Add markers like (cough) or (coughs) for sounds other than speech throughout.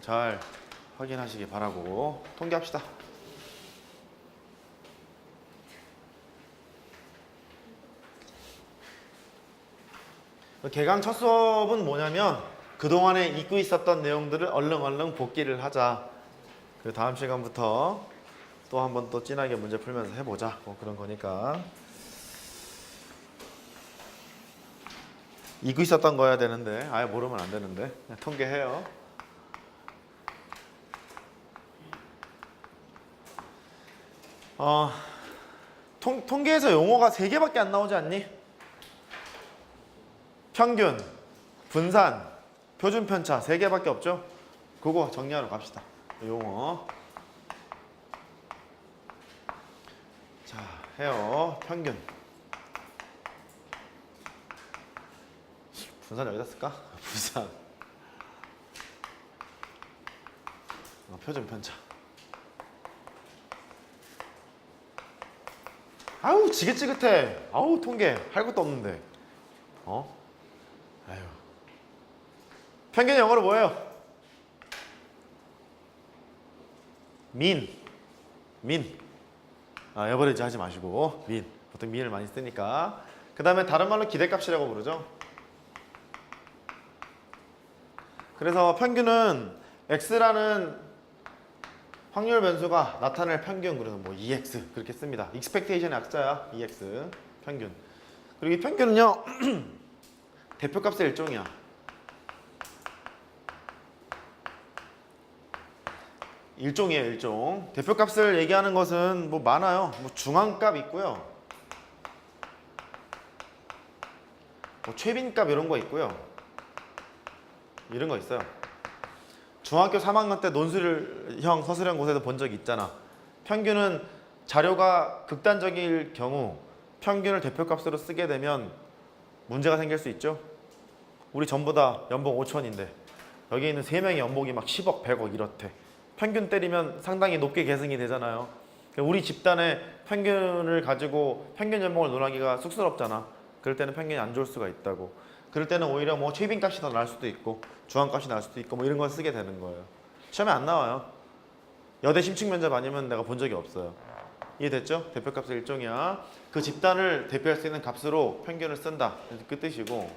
잘 확인하시기 바라고 통계합시다. 개강 첫 수업은 뭐냐면 그동안에 잊고 있었던 내용들을 얼른 복기를 하자. 그 다음 시간부터 또 한 번 또 진하게 문제 풀면서 해보자. 뭐 그런 거니까. 잊고 있었던 거야 되는데 아예 모르면 안 되는데 통계해요. 어, 통, 통계에서 용어가 세 개밖에 안 나오지 않니? 평균, 분산, 표준 편차 세 개밖에 없죠? 그거 정리하러 갑시다. 용어. 자, 해요. 평균. 분산 여기다 쓸까? (laughs) 분산. 어, 표준 편차. 아우 지긋지긋해. 아우 통계 할 것도 없는데. 어? 아유. 평균 영어로 뭐예요? 민. 민. 아, 에버리지 하지 마시고 민. 보통 민을 많이 쓰니까. 그 다음에 다른 말로 기대값이라고 부르죠. 그래서 평균은 x라는 확률 변수가 나타낼 평균 그러면 뭐 EX 그렇게 씁니다. expectation의 약자야 EX 평균. 그리고 이 평균은요 (clears throat) 대표값의 일종이야. 일종이에요 일종. 대표값을 얘기하는 것은 뭐 많아요. 뭐 중앙값 있고요. 뭐 최빈값 이런 거 있고요. 이런 거 있어요. 중학교 3학년 때 논술형 서술형 곳에서 본 적 있잖아. 평균은 자료가 극단적일 경우 평균을 대표값으로 쓰게 되면 문제가 생길 수 있죠. 우리 전부 다 연봉 5천인데 여기 있는 세 명이 연봉이 막 10억, 100억 이렇대. 평균 때리면 상당히 높게 계승이 되잖아요. 우리 집단의 평균을 가지고 평균 연봉을 논하기가 쑥스럽잖아. 그럴 때는 평균이 안 좋을 수가 있다고. 그럴 때는 오히려 뭐 최빈 값이 더 날 수도 있고 중앙 값이 날 수도 있고 뭐 이런 걸 쓰게 되는 거예요. 시험에 안 나와요. 여대 심층 면접 아니면 내가 본 적이 없어요. 이해됐죠? 대표값의 일종이야. 그 집단을 대표할 수 있는 값으로 평균을 쓴다. 그 뜻이고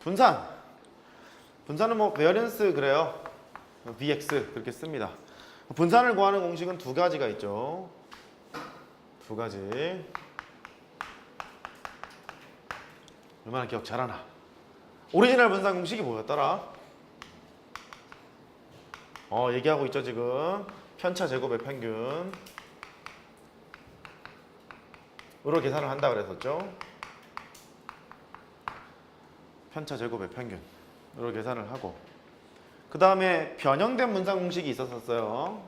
분산. 분산은 뭐 베어런스 그래요. VX 그렇게 씁니다. 분산을 구하는 공식은 두 가지가 있죠. 두 가지. 얼마나 기억 잘하나. 오리지널 분산 공식이 뭐였더라? 어 얘기하고 있죠 지금. 편차 제곱의 평균. 으로 계산을 한다 그랬었죠? 편차 제곱의 평균 으로 계산을 하고. 그 다음에 변형된 분산 공식이 있었었어요.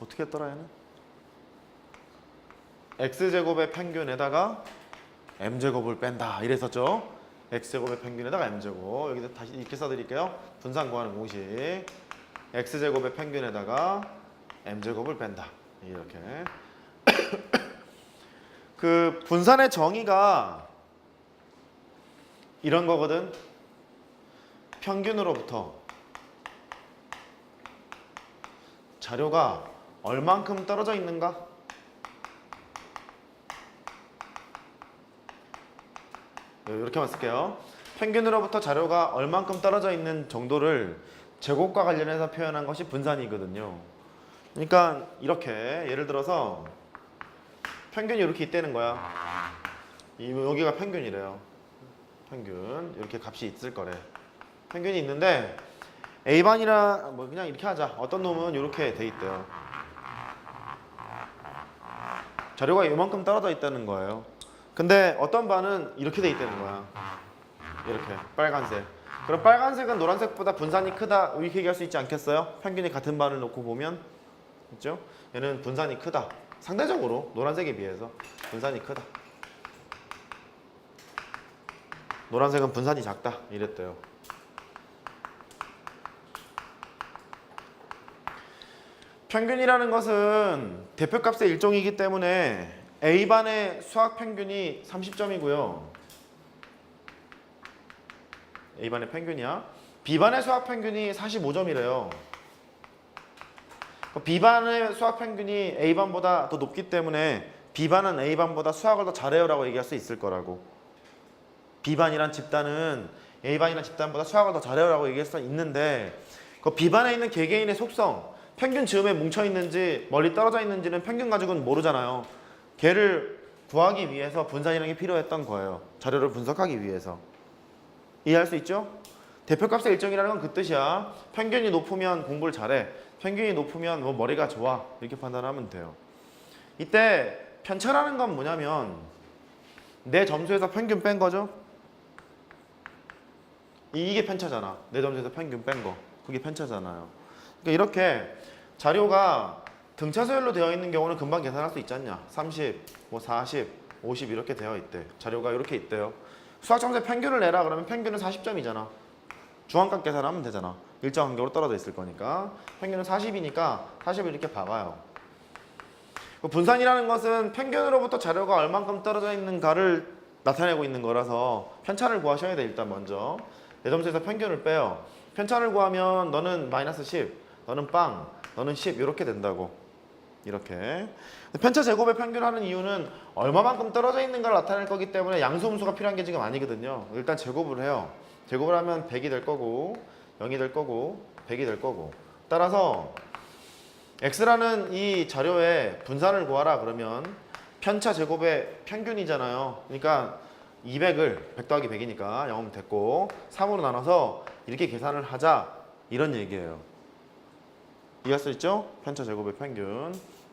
어떻게 했더라 얘는 x제곱의 평균에다가 m제곱을 뺀다. 이랬었죠? X제곱의 평균에다가 m제곱. 여기서 다시 이렇게 써드릴게요. 분산 구하는 공식. X제곱의 평균에다가 m제곱을 뺀다. 이렇게. (coughs) 그 분산의 정의가 이런 거거든. 평균으로부터 자료가 얼만큼 떨어져 있는가 이렇게만 쓸게요. 평균으로부터 자료가 얼만큼 떨어져 있는 정도를 제곱과 관련해서 표현한 것이 분산이거든요. 그러니까 이렇게 예를 들어서 평균이 이렇게 있다는 거야. 이 여기가 평균이래요. 평균 이렇게 값이 있을 거래. 평균이 있는데 A 반이라 뭐 그냥 이렇게 하자. 어떤 놈은 이렇게 돼 있대요. 자료가 이만큼 떨어져 있다는 거예요. 근데 어떤 반은 이렇게 돼 있다는 거야. 이렇게 빨간색. 그럼 빨간색은 노란색보다 분산이 크다 이렇게 얘기할 수 있지 않겠어요? 평균이 같은 반을 놓고 보면 있죠? 얘는 분산이 크다. 상대적으로 노란색에 비해서 분산이 크다. 노란색은 분산이 작다 이랬대요. 평균이라는 것은 대표값의 일종이기 때문에 A반의 수학 평균이 30점이고요. A반의 평균이야. B반의 수학 평균이 45점이래요. B반의 수학 평균이 A반보다 더 높기 때문에 B반은 A반보다 수학을 더 잘해요 라고 얘기할 수 있을 거라고. B반이란 집단은 A반이란 집단보다 수학을 더 잘해요 라고 얘기할 수 있는데 그 B반에 있는 개개인의 속성, 평균 즈음에 뭉쳐 있는지 멀리 떨어져 있는지는 평균 가지고는 모르잖아요. 걔를 구하기 위해서 분산이라는 게 필요했던 거예요. 자료를 분석하기 위해서. 이해할 수 있죠? 대표값의 일정이라는 건 그 뜻이야. 평균이 높으면 공부를 잘해. 평균이 높으면 뭐 머리가 좋아. 이렇게 판단하면 돼요. 이때 편차라는 건 뭐냐면 내 점수에서 평균 뺀 거죠. 이- 이게 편차잖아. 내 점수에서 평균 뺀 거. 그게 편차잖아요. 그러니까 이렇게 자료가 등차수열로 되어 있는 경우는 금방 계산할 수 있지 않냐. 30, 뭐 40, 50 이렇게 되어 있대. 자료가 이렇게 있대요. 수학 점수의 평균을 내라 그러면 평균은 40점이잖아. 중앙값 계산하면 되잖아. 일정 간격으로 떨어져 있을 거니까. 평균은 40이니까 40을 이렇게 박아요. 그 분산이라는 것은 평균으로부터 자료가 얼만큼 떨어져 있는가를 나타내고 있는 거라서 편차를 구하셔야 돼 일단 먼저 내 점수에서 평균을 빼요 편차를 구하면 너는 마이너스 10 너는 빵 너는 10 이렇게 된다고 이렇게 편차 제곱의 평균하는 이유는 얼마만큼 떨어져 있는가를 나타낼 거기 때문에 양수음수가 필요한 게 지금 아니거든요 일단 제곱을 해요 제곱을 하면 100이 될 거고 0이 될 거고 100이 될 거고 따라서 x라는 이 자료의 분산을 구하라 그러면 편차 제곱의 평균이잖아요. 그러니까 200을 100 더하기 100이니까 0은 됐고 3으로 나눠서 이렇게 계산을 하자 이런 얘기예요. 이해할 수 있죠? 편차 제곱의 평균.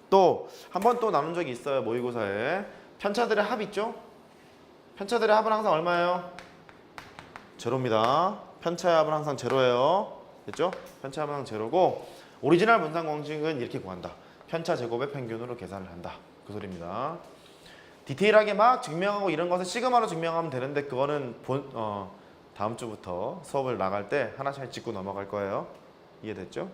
또 한 번 또 나눈 적이 있어요. 모의고사에. 편차들의 합 있죠? 편차들의 합은 항상 얼마예요? 제로입니다. 편차의 합은 항상 제로예요. 됐죠? 편차의 합은 항상 제로고 오리지널 분산 공식은 이렇게 구한다. 편차 제곱의 평균으로 계산을 한다. 그 소리입니다. 디테일하게 막 증명하고 이런 것을 시그마로 증명하면 되는데 그거는 본, 어, 다음 주부터 수업을 나갈 때 하나씩 짚고 넘어갈 거예요. 이해됐죠?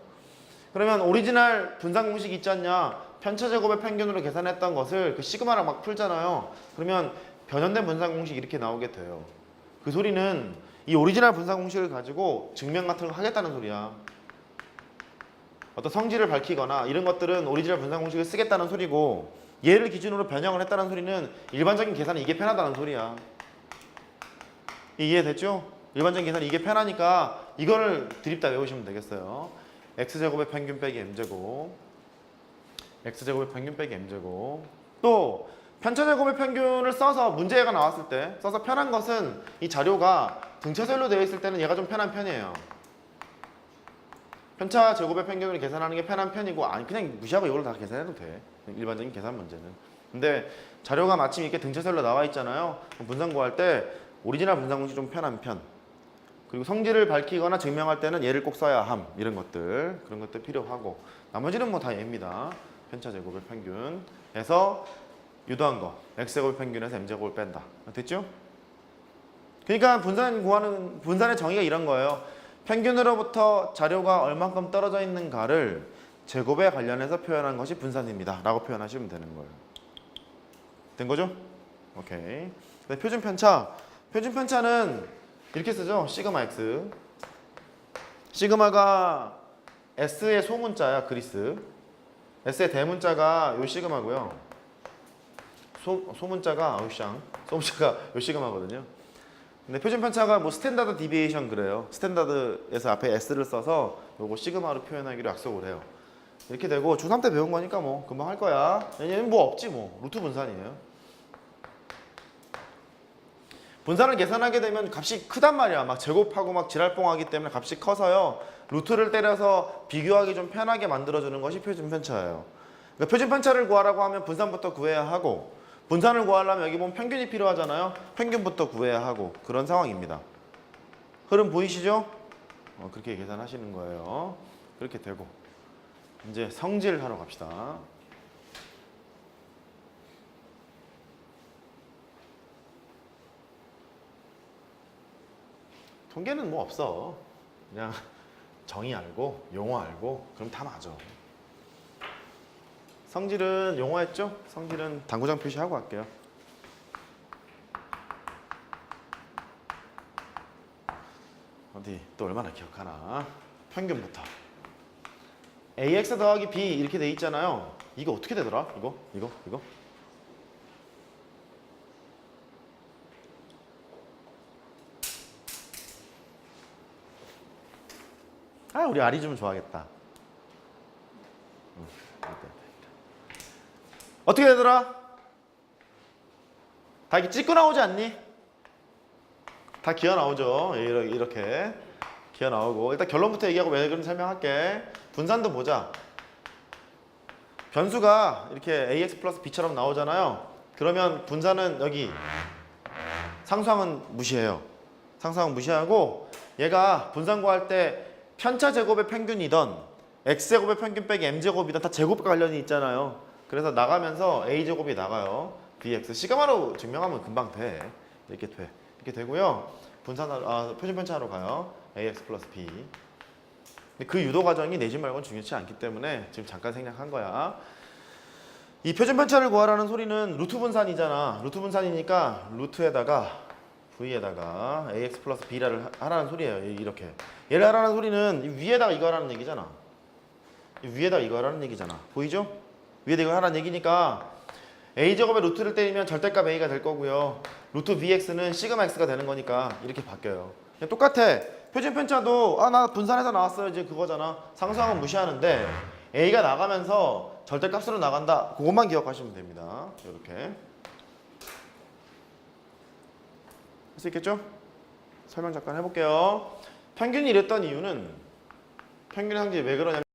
그러면 오리지널 분산 공식 있지 않냐? 편차 제곱의 평균으로 계산했던 것을 그 시그마랑 막 풀잖아요. 그러면 변형된 분산 공식 이렇게 나오게 돼요. 그 소리는 이 오리지널 분산 공식을 가지고 증명 같은 걸 하겠다는 소리야. 어떤 성질을 밝히거나 이런 것들은 오리지널 분산 공식을 쓰겠다는 소리고 얘를 기준으로 변형을 했다는 소리는 일반적인 계산이 이게 편하다는 소리야. 이해됐죠? 일반적인 계산이 이게 편하니까 이거를 드립다 외우시면 되겠어요. x제곱의 평균 빼기 m제곱 x제곱의 평균 빼기 m제곱. 또 편차제곱의 평균을 써서 문제가 나왔을 때 써서 편한 것은 이 자료가 등차설로 되어 있을 때는 얘가 좀 편한 편이에요. 편차 제곱의 평균을 계산하는 게 편한 편이고 아니 그냥 무시하고 이걸 다 계산해도 돼. 일반적인 계산 문제는. 근데 자료가 마침 이렇게 등차설로 나와 있잖아요. 분산 구할 때 오리지널 분산 공식 좀 편한 편. 그리고 성질을 밝히거나 증명할 때는 얘를 꼭 써야 함. 이런 것들. 그런 것들 필요하고. 나머지는 뭐 다 얘입니다 편차 제곱의 평균에서 유도한 거 x제곱의 평균에서 m제곱을 뺀다 됐죠? 그러니까 분산 구하는 분산의 정의가 이런 거예요. 평균으로부터 자료가 얼만큼 떨어져 있는가를 제곱에 관련해서 표현한 것이 분산입니다. 라고 표현하시면 되는 거예요. 된 거죠? 오케이. 네, 표준 편차. 표준 편차는 이렇게 쓰죠. 시그마 x. 시그마가 S의 소문자야, 그리스. S의 대문자가 요 시그마고요. 소, 소문자가 아우샹. 소문자가 요 시그마거든요. 근데 표준 편차가 뭐 스탠다드 디비에이션 그래요. 스탠다드에서 앞에 s를 써서 요거 시그마로 표현하기로 약속을 해요. 이렇게 되고 중3 때 배운 거니까 뭐 금방 할 거야. 얘는 뭐 없지 뭐. 루트 분산이에요. 분산을 계산하게 되면 값이 크단 말이야. 막 제곱하고 막 지랄뽕하기 때문에 값이 커서요. 루트를 때려서 비교하기 좀 편하게 만들어주는 것이 표준 편차예요. 그러니까 표준 편차를 구하라고 하면 분산부터 구해야 하고 분산을 구하려면 여기 보면 평균이 필요하잖아요. 평균부터 구해야 하고 그런 상황입니다. 흐름 보이시죠? 어, 그렇게 계산하시는 거예요. 그렇게 되고 이제 성질 하러 갑시다. 통계는 뭐 없어. 그냥 정의 알고 용어 알고 그럼 다 맞아. 성질은 용어 했죠? 성질은 당구장 표시하고 할게요. 어디 또 얼마나 기억하나? 평균부터. ax 더하기 b 이렇게 돼 있잖아요. 이거 어떻게 되더라? 이거 이거 이거. 우리 아리 좀 좋아하겠다. 어떻게 되더라? 다 이렇게 찍고 나오지 않니? 다 기어 나오죠. 이렇게 기어 나오고 일단 결론부터 얘기하고 왜 그런지 설명할게. 분산도 보자. 변수가 이렇게 ax 플러스 b처럼 나오잖아요. 그러면 분산은 여기 상수항은 무시해요. 상수항은 무시하고 얘가 분산 구할 때 편차 제곱의 평균이던 x 제곱의 평균 빼기 m 제곱이던 다 제곱과 관련이 있잖아요. 그래서 나가면서 a 제곱이 나가요. bx 시가마로 증명하면 금방 돼. 이렇게 돼. 이렇게 되고요. 분산 아, 표준 편차로 가요. ax 플러스 b. 근데 그 유도 과정이 내집 말고는 중요치 않기 때문에 지금 잠깐 생략한 거야. 이 표준 편차를 구하라는 소리는 루트 분산이잖아. 루트 분산이니까 루트에다가 v에다가 ax 플러스 b를 하라는 소리예요. 이렇게. 얘를 하라는 소리는 이 위에다가 이거 하라는 얘기잖아. 이 위에다가 이거 하라는 얘기잖아. 보이죠? 위에다 이거 하라는 얘기니까 a 제곱의 루트를 때리면 절대값 a가 될 거고요. 루트 vx는 시그마 x가 되는 거니까 이렇게 바뀌어요. 똑같아. 표준 편차도 아 나 분산해서 나왔어요. 이제 그거잖아. 상수항은 무시하는데 a가 나가면서 절대값으로 나간다. 그것만 기억하시면 됩니다. 이렇게 할 수 있겠죠? 설명 잠깐 해볼게요. 평균이 이랬던 이유는 평균 상지 왜 그러냐면